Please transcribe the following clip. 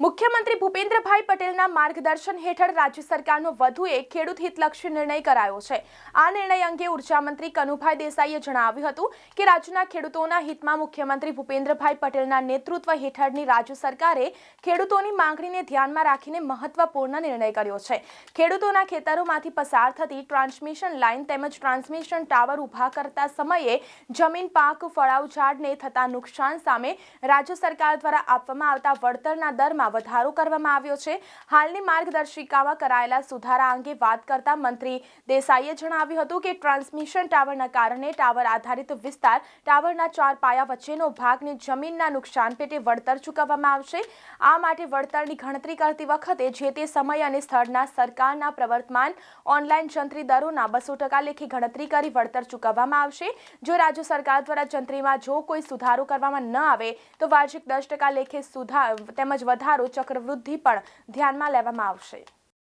મુખ્યમંત્રી ભૂપેન્દ્રભાઈ પટેલના માર્ગદર્શન હેઠળ રાજ્ય સરકારનો વધુ એક ખેડૂત હિતલક્ષી નિર્ણય કરાયો છે. આ નિર્ણય અંગે ઉર્જામંત્રી કનુભાઈ દેસાઈએ જણાવ્યું હતું કે રાજ્યના ખેડૂતોના હિતમાં મુખ્યમંત્રી ભૂપેન્દ્રભાઈ પટેલના નેતૃત્વ હેઠળની રાજ્ય સરકારે ખેડૂતોની માંગણીને ધ્યાનમાં રાખીને મહત્વપૂર્ણ નિર્ણય કર્યો છે. ખેડૂતોના ખેતરોમાંથી પસાર થતી ટ્રાન્સમિશન લાઇન તેમજ ટ્રાન્સમિશન ટાવર ઊભા કરતા સમયે જમીન પાક, ફળાવ, ઝાડને થતા નુકસાન સામે રાજ્ય સરકાર દ્વારા આપવામાં આવતા વળતરના દરમાં વધારો કરવામાં આવ્યો છે. હાલની માર્ગદર્શિકામાં કરાયેલા સુધારા અંગે વાત કરતા મંત્રી દેસાઈએ જણાવ્યું હતું કે ટ્રાન્સમિશન ટાવરના કારણે ટાવર આધારિત વિસ્તાર ટાવરના ચાર પાયા વચ્ચેનો ભાગને જમીનના નુકસાન પેટે વળતર ચૂકવવામાં આવશે. આ માટે વળતરની ગણતરી કરતી વખતે જે તે સમય અને સ્થળના સરકારના પ્રવર્તમાન ઓનલાઈન જંત્રી દરોના બસો ટકા લેખે ગણતરી કરી વળતર ચૂકવવામાં આવશે. જો રાજ્ય સરકાર દ્વારા જંત્રીમાં જો કોઈ સુધારો કરવામાં ન આવે, તો વાર્ષિક દસ ટકા લેખે સુધાર તેમજ વધારો ચક્રવૃદ્ધિ પણ ધ્યાનમાં લેવામાં આવશે.